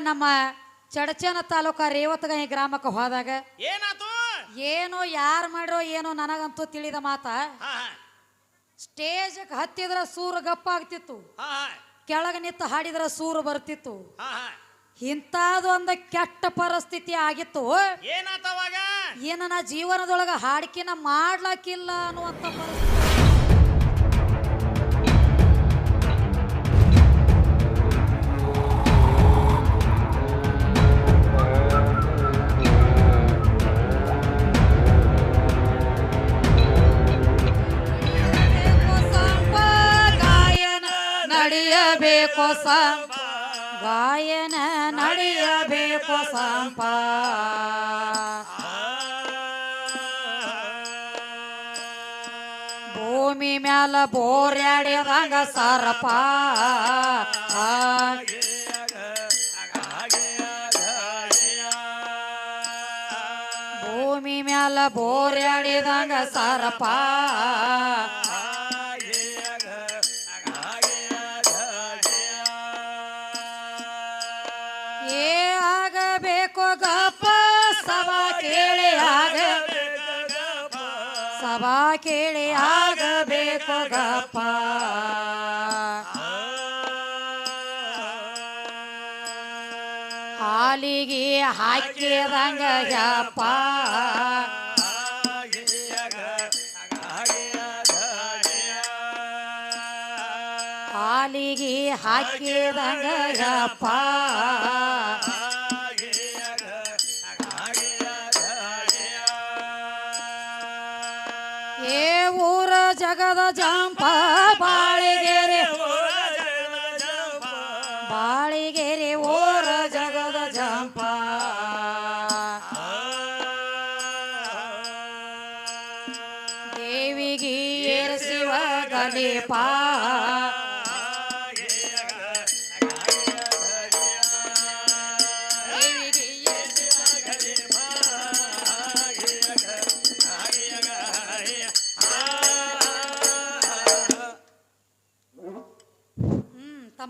ನಮ್ಮ ಚಡಚನ ತಾಲೂಕ ರೇವತಗೈ ಗ್ರಾಮಕ್ಕೆ ಹೋದಾಗ ಏನಾತು? ಏನೋ ಯಾರು ಮಾಡ್ರೋ ಏನೋ ನನಗಂತೂ ತಿಳಿದ ಮಾತ ಹಾ ಸ್ಟೇಜ್ ಹತ್ತಿದ್ರ ಸೂರು ಗಪ್ಪ ಆಗ್ತಿತ್ತು. ಹಾ ಕೆಳಗೆ ನಿಂತು ಹಾಡಿದ್ರ ಸೂರು ಬರ್ತಿತ್ತು. ಹಾ ಹಾ. ಇಂಥದ್ದು ಕೆಟ್ಟ ಪರಿಸ್ಥಿತಿ ಆಗಿತ್ತು. ಏನಾತವಾಗ ಏನ ನಾ ಜೀವನದೊಳಗ ಹಾಡಿಕೆನ ಮಾಡ್ಲಾಕಿಲ್ಲ ಅನ್ನುವಂಥ ಪರಿಸ್ಥಿತಿ. ನಡೆಯಬೇಕು ಸಂಪ. ಗಾಯನ ನಡೆಯಬೇಕು ಸಂಪ. ಭೂಮಿ ಮ್ಯಾಲ ಬೋರ್ಯಾಡ್ಯದಂಗ ಸರಪ. ಭೂಮಿ ಮ್ಯಾಲ ಬೋರ್ಯಾಡಿದಂಗ ಸರಪ. ಆಗಬೇಕು ಗಪ್ಪ ಸಭಾ ಕೇಳಿ ಆಗ ಸಭಾ ಕೇಳಿ ಆಗಬೇಕು ಗಪ್ಪ ಹಾಲಿಗೆ ಹಾಕಿದಂಗ ಯಪ್ಪ. ಹಾಲಿಗೆ ಹಾಕಿದಂಗ ಯಪ್ಪ. ಜಂಪ ಬಾಳಿಗೆರೆ ಬಾಳಿಗೆರೆ ಊರ ಜಗದ ಜಂಪ. ದೇವಿಗೆ ಶಿವ ಗಲೀಪ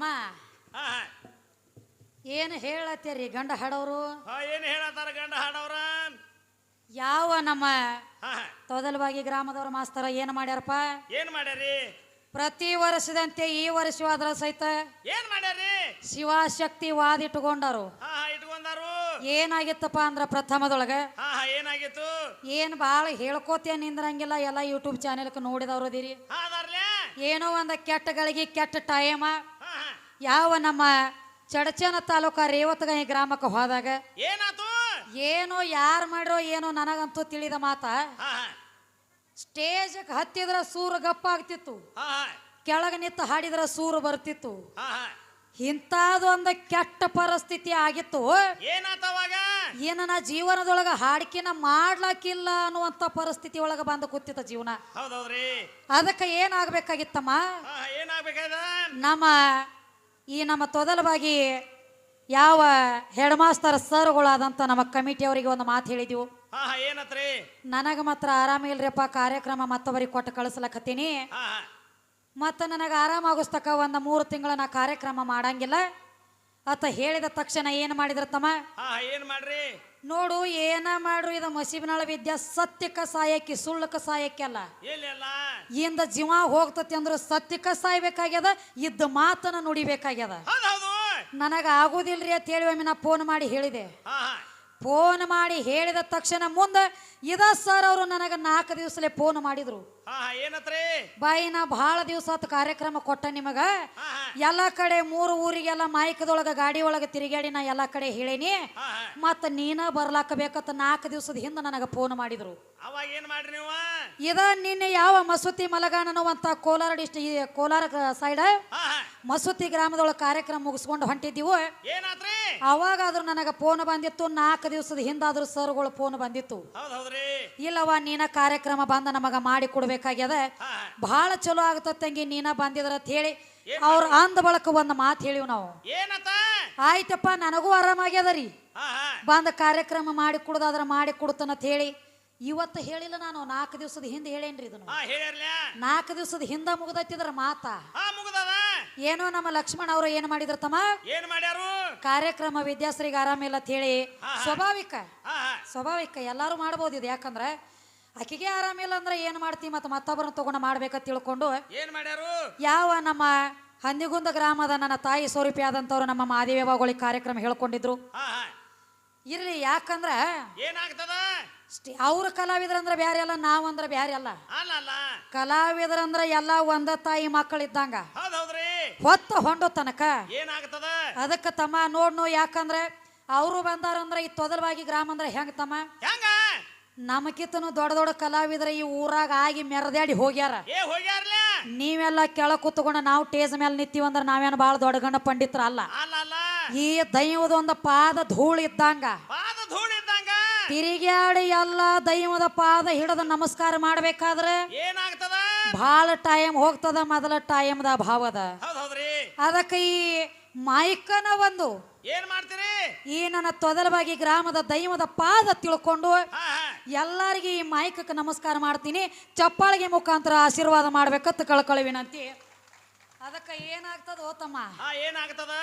ಹಾ ಹಾ. ಏನು ಹೇಳತ್ತೀರಿ ಗಂಡ ಹಾಡೋರು? ಏನು ಏನ್ ಹೇಳತ್ತಾರ ಗಂಡ ಹಾಡವ್ರ ಯಾವ ನಮ್ಮ ಹಾ ಹಾ. ತೊದಲಬಾಗಿ ಗ್ರಾಮದವ್ರ ಮಾಸ್ತರ ಏನು ಮಾಡ್ಯಾರಪ್ಪ? ಏನ್ ಮಾಡ್ಯಾರಿ? ಪ್ರತಿ ವರ್ಷದಂತೆ ಈ ವರ್ಷವಾದ್ರ ಸಹಿತ ಏನ್ ಮಾಡ್ಯಾರಿ? ಶಿವಶಕ್ತಿ ಹಾ ಹಾ ಇಟ್ಕೊಂಡಾರು. ಏನಾಗಿತ್ತಪ್ಪ ಅಂದ್ರ ಪ್ರಥಮದೊಳಗ? ಹಾ ಹಾ ಏನಾಗಿತ್ತು? ಏನ್ ಬಾಳ ಹೇಳ್ಕೋತೇ ನಿಂದ್ರಂಗಿಲ್ಲ ಎಲ್ಲ ಯೂಟ್ಯೂಬ್ ಚಾನೆಲ್ ನೋಡಿದವ್ರು ಅದೀರಿ. ಹಾ ಅದಾರ್ಲೆ. ಏನೋ ಒಂದು ಕೆಟ್ಟಗಳಿಗೆ ಕೆಟ್ಟ ಟೈಮ ಹಾ ಹಾ ಯಾವ ನಮ್ಮ ಚಡಚನ ತಾಲೂಕ ರೇವತಗೈ ಗ್ರಾಮಕ್ಕೆ ಹೋದಾಗ ಏನಾತು? ಏನೋ ಯಾರು ಮಾಡ್ರೋ ಏನೋ ನನಗಂತೂ ತಿಳಿದ ಮಾತ ಸ್ಟೇಜ್ ಹತ್ತಿದ್ರ ಸೂರು ಗಪ್ಪಾಗ್ತಿತ್ತು ಆಗ್ತಿತ್ತು. ಕೆಳಗ ನಿಂತು ಹಾಡಿದ್ರ ಸೂರು ಬರ್ತಿತ್ತು. ಇಂಥದ್ದು ಒಂದು ಕೆಟ್ಟ ಪರಿಸ್ಥಿತಿ ಆಗಿತ್ತು. ಏನಾತವಾಗ ಏನ ನಾ ಜೀವನದೊಳಗ ಹಾಡಿಕೆನ ಮಾಡ್ಲಾಕಿಲ್ಲ ಅನ್ನುವಂತ ಪರಿಸ್ಥಿತಿ ಒಳಗ ಬಂದು ಕೂತಿತ್ತ ಜೀವನ. ಅದಕ್ಕೆ ಏನಾಗಬೇಕಾಗಿತ್ತಮ್ಮ? ಏನಾಗ್ಬೇಕಾಯ್ದ ನಮ್ಮ ಈ ನಮ್ಮ ತೊದಲವಾಗಿ ಯಾವ ಹೆಡ್ ಮಾಸ್ತರ್ ಸರ್ಗಳಾದಂತ ನಮ್ಮ ಕಮಿಟಿಯವರಿಗೆ ಒಂದು ಮಾತು ಹೇಳಿದೆವು. ಏನತ್ರಿ? ನನಗೆ ಮಾತ್ರ ಆರಾಮ ಇಲ್ರಿಪ್ಪ ಕಾರ್ಯಕ್ರಮ ಮತ್ತೊಬ್ಬರಿಗೆ ಕೊಟ್ಟು ಕಳಿಸ್ಲಕತ್ತೀನಿ. ಮತ್ತ ನನಗೆ ಆರಾಮಾಗಿಸ್ತಕ ಒಂದು ಮೂರು ತಿಂಗಳ ನಾ ಕಾರ್ಯಕ್ರಮ ಮಾಡಂಗಿಲ್ಲ. ಆತ ಹೇಳಿದ ತಕ್ಷಣ ಏನು ಮಾಡಿದ್ರ ತಮ್ಮ ಏನ್ ಮಾಡ್ರಿ? ನೋಡು ಏನ ಮಾಡ್ರು? ಇದು ಮಸೀಬಿನಾಳ ವಿದ್ಯಾ ಸತ್ಯಕ್ಕ ಸಾಯಕ್ಕೆ ಸುಳ್ಳಕ್ಕ ಸಾಯಕ್ಕೆ ಅಲ್ಲ. ಎಲ್ಲಿಲ್ಲ ಇಂದ ಜೀವ ಹೋಗ್ತತಿ ಅಂದ್ರೆ ಸತ್ಯಕ್ಕ ಸಾಯ್ಬೇಕಾಗ್ಯದ ಇದ್ದ ಮಾತನ್ನ ನುಡಿಬೇಕಾಗ್ಯದ. ನನಗ ಆಗೋದಿಲ್ರಿ ಅಂತ ಹೇಳಿ ಒಮ್ಮೆ ನಾ ಫೋನ್ ಮಾಡಿ ಹೇಳಿದೆ. ಫೋನ್ ಮಾಡಿ ಹೇಳಿದ ತಕ್ಷಣ ಮುಂದೆ ಇದ ಸರ್ ಅವರು ನನಗೆ ನಾಲ್ಕು ದಿವಸಲೇ ಫೋನ್ ಮಾಡಿದ್ರು. ಏನತ್ರಿ? ಬಾಯಿ ನಾ ಭಾಳ ದಿವಸ ಆತು ಕಾರ್ಯಕ್ರಮ ಕೊಟ್ಟ ನಿಮಗ. ಎಲ್ಲ ಕಡೆ ಮೂರು ಊರಿಗೆಲ್ಲ ಮಾಯಕದೊಳಗ ಗಾಡಿ ಒಳಗ ತಿರುಗಾಡಿ ನಾ ಎಲ್ಲ ಕಡೆ ಹೇಳೇನಿ. ಮತ್ತ ನೀನ ಬರ್ಲಾಕ ಬೇಕತ್ತ ನಾಲ್ಕು ದಿವಸದ ಹಿಂದೆ ನನಗೆ ಫೋನ್ ಮಾಡಿದ್ರು. ಅವಾಗ ಏನ್ ಮಾಡ್ರಿ ನೀವು? ಇದ ನಿನ್ನೆ ಯಾವ ಮಸೂತಿ ಮಲಗಾಣ ಅನ್ನುವಂತ ಕೋಲಾರ ಡಿಸ್ಟ್ ಈ ಕೋಲಾರ ಸೈಡ್ ಮಸೂತಿ ಗ್ರಾಮದೊಳಗೆ ಕಾರ್ಯಕ್ರಮ ಮುಗಿಸ್ಕೊಂಡು ಹೊಂಟಿದ್ದೀವು. ಅವಾಗ ಅವಾಗಾದ್ರೂ ನನಗೆ ಫೋನ್ ಬಂದಿತ್ತು. ನಾಲ್ಕು ದಿವಸದ ಹಿಂದಾದ್ರೂ ಸರ್ಗಳು ಫೋನ್ ಬಂದಿತ್ತು. ಹೌದ್ ಹೌದ್ರಿ. ಇಲ್ಲವ ನೀನ ಕಾರ್ಯಕ್ರಮ ಬಂದ ನಮಗ ಮಾಡಿ ಕೊಡ್ಬೇಕಾಗ್ಯದ. ಬಹಳ ಚಲೋ ಆಗತ್ತಂಗಿ ನೀನ ಬಂದಿದ್ರ ಅಂತ ಹೇಳಿ ಅವ್ರ ಅಂದ ಬಳಕ ಒಂದ್ ಮಾತು ಹೇಳಿವ್ ನಾವು. ಆಯ್ತಪ್ಪ ನನಗೂ ಆರಾಮಾಗ್ಯದ ರೀ. ಬಂದ ಕಾರ್ಯಕ್ರಮ ಮಾಡಿ ಕೊಡದಾದ್ರ ಮಾಡಿ ಕೊಡ್ತಾನಂತ ಹೇಳಿ ಇವತ್ತು ಹೇಳಿಲ್ಲ ನಾನು ನಾಲ್ಕು ದಿವಸದ ಹಿಂದೆ ಹೇಳೇನ್ರಿ ಇದನ್ನು. ನಾಲ್ಕು ದಿವಸದ ಹಿಂದೆ ಮುಗ್ದತ್ತಿದ್ರ ಮಾತಾ. ಮುಗ್ದದ? ಏನೋ ನಮ್ಮ ಲಕ್ಷ್ಮಣ ಅವರು ಏನು ಮಾಡಿದ್ರು ತಮ್ಮ? ಏನ್ ಮಾಡ್ಯಾರು? ಕಾರ್ಯಕ್ರಮ ವಿದ್ಯಾಶ್ರೀಗೆ ಆರಾಮಿಲ್ಲ ಅಂತ ಹೇಳಿ. ಸ್ವಾಭಾವಿಕ. ಸ್ವಾಭಾವಿಕ. ಎಲ್ಲಾರು ಮಾಡ್ಬೋದು ಇದು. ಯಾಕಂದ್ರೆ ಆಕೆಗೆ ಆರಾಮಿಲ್ಲ ಅಂದ್ರೆ ಏನು ಮಾಡ್ತಿ ಮತ್ತು ಮತ್ತೊಬ್ಬರನ್ನ ತಗೊಂಡು ಮಾಡ್ಬೇಕಂತ ತಿಳ್ಕೊಂಡು ಏನ್ ಮಾಡ್ಯಾರು? ಯಾವ ನಮ್ಮ ಹಂದಿಗುಂದ ಗ್ರಾಮದ ನನ್ನ ತಾಯಿ ಸ್ವರೂಪಿ ಆದಂತವ್ರು ನಮ್ಮ ಮಾದೇವಿಗಳಿಗೆ ಕಾರ್ಯಕ್ರಮ ಹೇಳ್ಕೊಂಡಿದ್ರು. ಇರ್ಲಿ ಯಾಕಂದ್ರ ಏನಾಗ್ತದ? ಸ್ಟಿ ಅವ್ರ ಕಲಾವಿದ್ರಂದ್ರೆ ಬ್ಯಾರೆ ಅಲ್ಲ ನಾವಂದ್ರೆ ಬ್ಯಾರೆ ಅಲ್ಲ ಅಲ್ಲ ಕಲಾವಿದ್ರಂದ್ರೆ ಎಲ್ಲ ಒಂದ ತಾಯಿ ಮಕ್ಕಳು ಇದ್ದಂಗ ಹೊತ್ತ ಹೊಂಡು ತನಕ. ಏನಾಗ್ತದ? ಅದಕ್ಕೆ ತಮ್ಮ ನೋಡ್ನು ಯಾಕಂದ್ರೆ ಅವರು ಬಂದಾರಂದ್ರೆ ಈ ತೊದಲವಾಗಿ ಗ್ರಾಮ ಅಂದ್ರೆ ಹೆಂಗ ತಮ್ಮ? ಹೆಂಗ? ನಮಕಿತನು ದೊಡ್ಡ ದೊಡ್ಡ ಕಲಾವಿದ್ರ ಈ ಊರಾಗ ಆಗಿ ಮೆರದಾಡಿ ಹೋಗ್ಯಾರ. ನೀವೆಲ್ಲ ಕೆಳ ಕೂತ್ಕೊಂಡು ನಾವು ಟೇಜ್ ಮೇಲೆ ನಿಂತೀವಂದ್ರೆ ನಾವೇನು ಭಾಳ ದೊಡ್ಡ ಗಂಡ ಪಂಡಿತರ ಅಲ್ಲ ಅಲ್ಲ ಅಲ್ಲ ಈ ದೈವದ ಒಂದು ಪಾದ ಧೂಳು ಇದ್ದಂಗ ಧೂಳು ಎಲ್ಲ ದೈವದ ಪಾದ ಹಿಡಿದು ನಮಸ್ಕಾರ ಮಾಡ್ಬೇಕಾದ್ರೆ ಏನಾಗ್ತದ? ಭಾಳ ಟೈಮ್ ಹೋಗ್ತದ ಮೊದಲ ಟೈಮ್ದ ಅಭಾವದ ಹೌದ್ ಹೌದ್ರಿ. ಅದಕ್ಕೆ ಈ ಮೈಕನ ಒಂದು ಏನ್ ಮಾಡ್ತೀರಿ? ಈ ನನ್ನ ತೊದಲವಾಗಿ ಗ್ರಾಮದ ದೈವದ ಪಾದ ತಿಳ್ಕೊಂಡು ಎಲ್ಲರಿಗೆ ಈ ಮೈಕಕ್ಕೆ ನಮಸ್ಕಾರ ಮಾಡ್ತೀನಿ. ಚಪ್ಪಾಳಿಗೆ ಮುಖಾಂತರ ಆಶೀರ್ವಾದ ಮಾಡ್ಬೇಕಂತ ಕಳ್ಕೊಳ್ಳಿ ವಿನಂತಿ ಅದಕ್ಕೆ ಏನಾಗ್ತದ ಓತಮ್ಮ ಏನಾಗ್ತದ?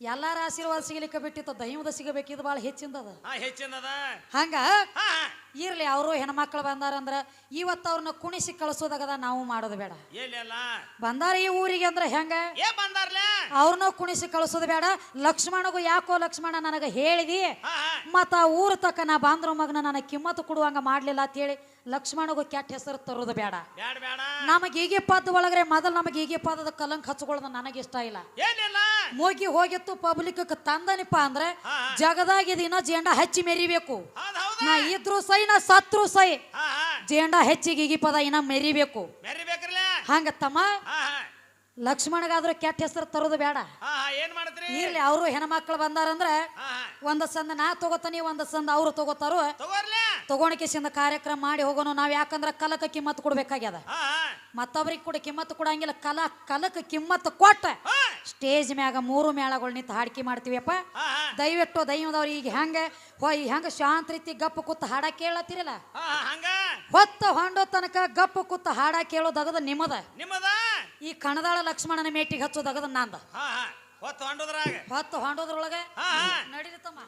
ಎಲ್ಲಾರ ಆಶೀರ್ವಾದ ಸಿಗಲಿಕ್ಕೆ ಬಿಟ್ಟಿತ್ತು ದೈವದ ಸಿಗಬೇಕಿದ್ ಭಾಳ ಹೆಚ್ಚಿಂದದ. ಹೆಚ್ಚಿಂದದ. ಹಂಗ? ಇರ್ಲಿ ಅವರು ಹೆಣ್ಮಕ್ಳು ಬಂದಾರಂದ್ರ ಇವತ್ತು ಅವ್ರನ್ನ ಕುಣಿಸಿ ಕಳಿಸೋದಾಗದ ನಾವು ಮಾಡೋದು ಬೇಡ. ಬಂದಾರ ಈ ಊರಿಗೆ ಅಂದ್ರೆ ಹೆಂಗ? ಅವ್ರನ್ನ ಕುಣಿಸಿ ಕಳಿಸೋದು ಬೇಡ. ಲಕ್ಷ್ಮಣಗೂ ಯಾಕೋ ಲಕ್ಷ್ಮಣ ನನಗೆ ಹೇಳಿದಿ? ಮತ್ತ ಆ ಊರ ತಕ್ಕ ನಾ ಬಾಂದ್ರ ಮಗನ ನನಗೆ ಕಿಮ್ಮತ್ತು ಕೊಡುವಂಗ ಮಾಡ್ಲಿಲ್ಲ ಅಂತ ಹೇಳಿ ಲಕ್ಷ್ಮಣಗೂ ಕೆಟ್ಟ ಹೆಸರು ತರೋದು ಬೇಡ. ನಮಗೆ ಈಗೆ ಪದ ಒಳಗ್ರೆ ಮೊದಲು ನಮಗೆ ಈಗೆ ಪದದ ಕಲಂಕ್ ಹಚ್ಕೊಳ್ಳೋದು ನನಗೆ ಇಷ್ಟ ಇಲ್ಲ. ಅಲ್ಲ? ಮೂಗಿ ಹೋಗಿತ್ತು ಪಬ್ಲಿಕ್ ತಂದನಿಪ್ಪ ಅಂದ್ರೆ ಜಗದಾಗ ದಿನ ಜೇಂಡ ಹಚ್ಚಿ ಮೆರಿಬೇಕು. ನಾ ಇದ್ರು ಸೈ ನಾ ಸತ್ರು ಸೈ. ಜೇಂಡ ಹೆಚ್ಚಿಗೆ ಈಗಿ ಪದ ಇನ್ನ ಮೆರಿಬೇಕು. ಹಂಗ ತಮ್ಮ? ಲಕ್ಷ್ಮಣಗಾದ್ರೂ ಕೆಟ್ಟ ಹೆಸರು ತರೋದು ಬೇಡ. ಇರ್ಲಿ ಅವರು ಹೆಣ್ಮಕ್ಳು ಬಂದಾರಂದ್ರೆ ಒಂದ ಸಂದ ನಾ ತಗೋತಾನಿ ಒಂದ ಸಂದ ಅವ್ರು ತಗೋತಾರು. ತಗೋಣಿಕೆಸಿಂದ ಕಾರ್ಯಕ್ರಮ ಮಾಡಿ ಹೋಗೋಣ ನಾವ್ ಯಾಕಂದ್ರ ಕಲಕ ಕಿಮ್ಮತ್ ಕೊಡ್ಬೇಕಾಗ್ಯದ. ಮತ್ತೊಬ್ರಿಗೆ ಕೂಡ ಕಿಮ್ಮತ್ ಕೊಡಂಗಿಲ್ಲ ಕಲಾ ಕಲಕ ಕಿಮ್ಮತ್ ಕೊಟ್ಟ. ಸ್ಟೇಜ್ ಮ್ಯಾಗ ಮೂರು ಮೇಳಗಳು ನಿಂತು ಹಾಡಿಕೆ ಮಾಡ್ತೀವಪ್ಪ. ದಯವಿಟ್ಟು ದೈವದವ್ರು ಈಗ ಹೆಂಗೆ ಹೋ ಈಗ ಹೆಂಗ ಶಾಂತ ರೀತಿ ಗಪ್ಪು ಕೂತ್ ಹಾಡ ಕೇಳತ್ತಿರಲ್ಲ? ಹೊತ್ತ ಹೊಂಡೋ ತನಕ ಗಪ್ಪು ಕೂತ್ ಹಾಡ ಕೇಳೋದಾಗದ ನಿಮ್ಮದ. ನಿಮ್ಮದ? ಈ ಕಣದಾಳ ಲಕ್ಷ್ಮಣನ ಮೇಟಿಗೆ ಹಚ್ಚೋದಾಗದ ನಂದ. ಹೊತ್ತು ಹೊಂಡೋದ್ರಾಗ. ಹೊತ್ತು ಹೊಂಡೋದ್ರೊಳಗೆ ನಡೀತಮ್ಮ